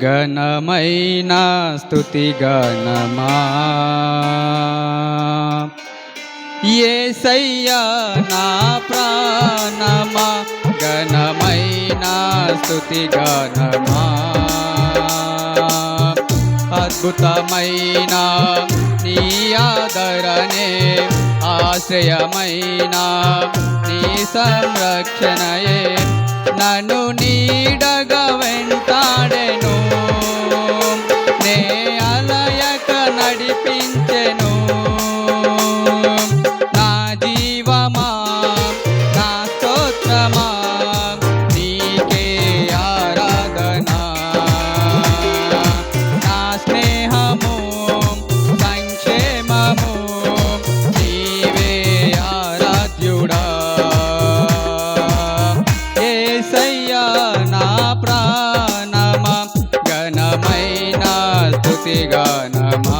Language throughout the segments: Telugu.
ఘనమైన స్థుతి గణమా ఏసయ్యా నా ప్రాణమా ఘనమైన స్థుతి గణమా అద్భుతమైన నీ ఆదరణే ఆశ్రయమైన నీ సంరక్షణయే. నన్ను నీడగ వెంటాడెను నే స్తుతి గానమా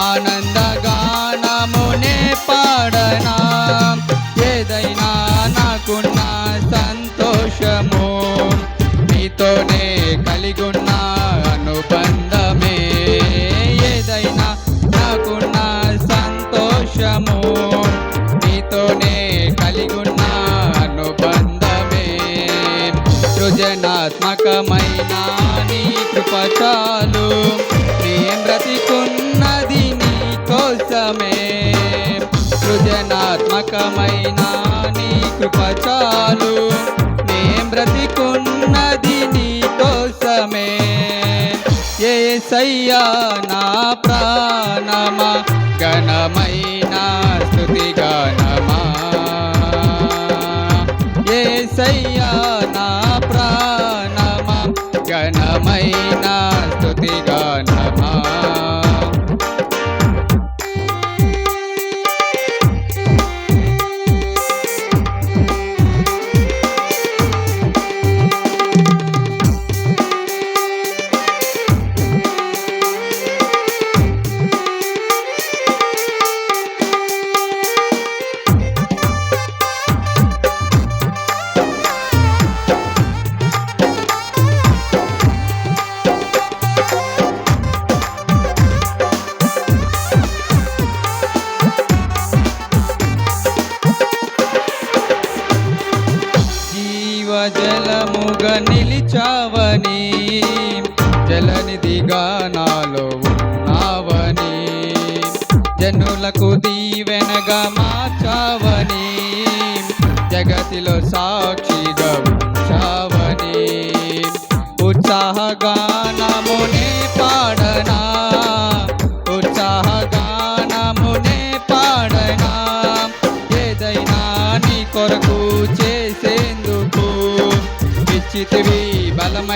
ಆನಂದ సృజనాత్మకమైన నీ కృపచాలు నేను బ్రతికున్నది నీ కోసమే. సృజనాత్మకమైన నీ కృపచాలు నేను బ్రతికున్నది నీ కోసమే. ఏసయ్యా నా ప్రాణమా. ఘనమైన స్థుతి జీవజలముగా నిలిచావని జలనిధిగా నాలో ఉన్నావని జనులకు దీవెనగా మార్చావని జగతిలో సాక్షిగా ఉంచావని ఉత్సాహగానమునే పాడనా ఉత్సాహగానమునే పాడనా ఏదైనా నీ కొరకు చేసేందుకు ఇచ్చితివి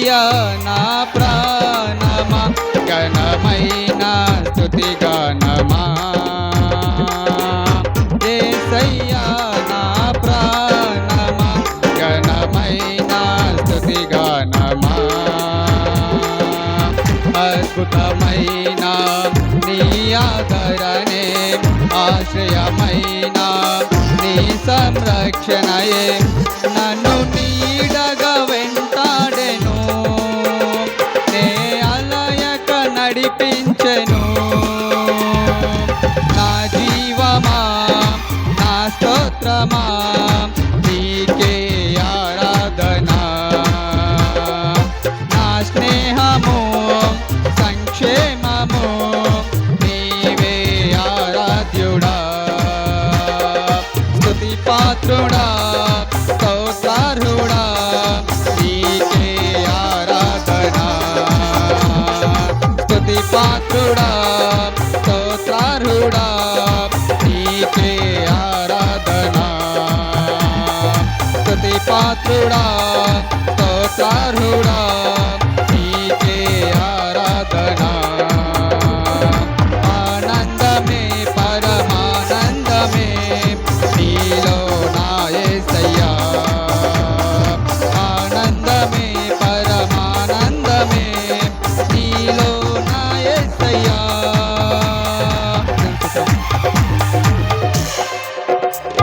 కదా నా ప్రాణమా ఘనమైన స్తుతి గానమా. ఏసయ్యా నా ప్రాణమా ఘనమైన స్తుతి గానమా. అద్భుతమైన నీ ఆదరణే ఆశ్రయమైన నీ సంరక్షణయే నన్ను స్తోత్రమా నీకే ఆరాధనా. నా స్నేహము సంక్షేమము నీవే ఆరాధ్యుడా. స్తుతి పాత్రుడా స్తోత్రార్హుడా నీకే ఆరాధనా. స్తుతి పాత్రుడా స్తోత్రార్హుడా. పాత్రుడా స్తోత్రార్హుడా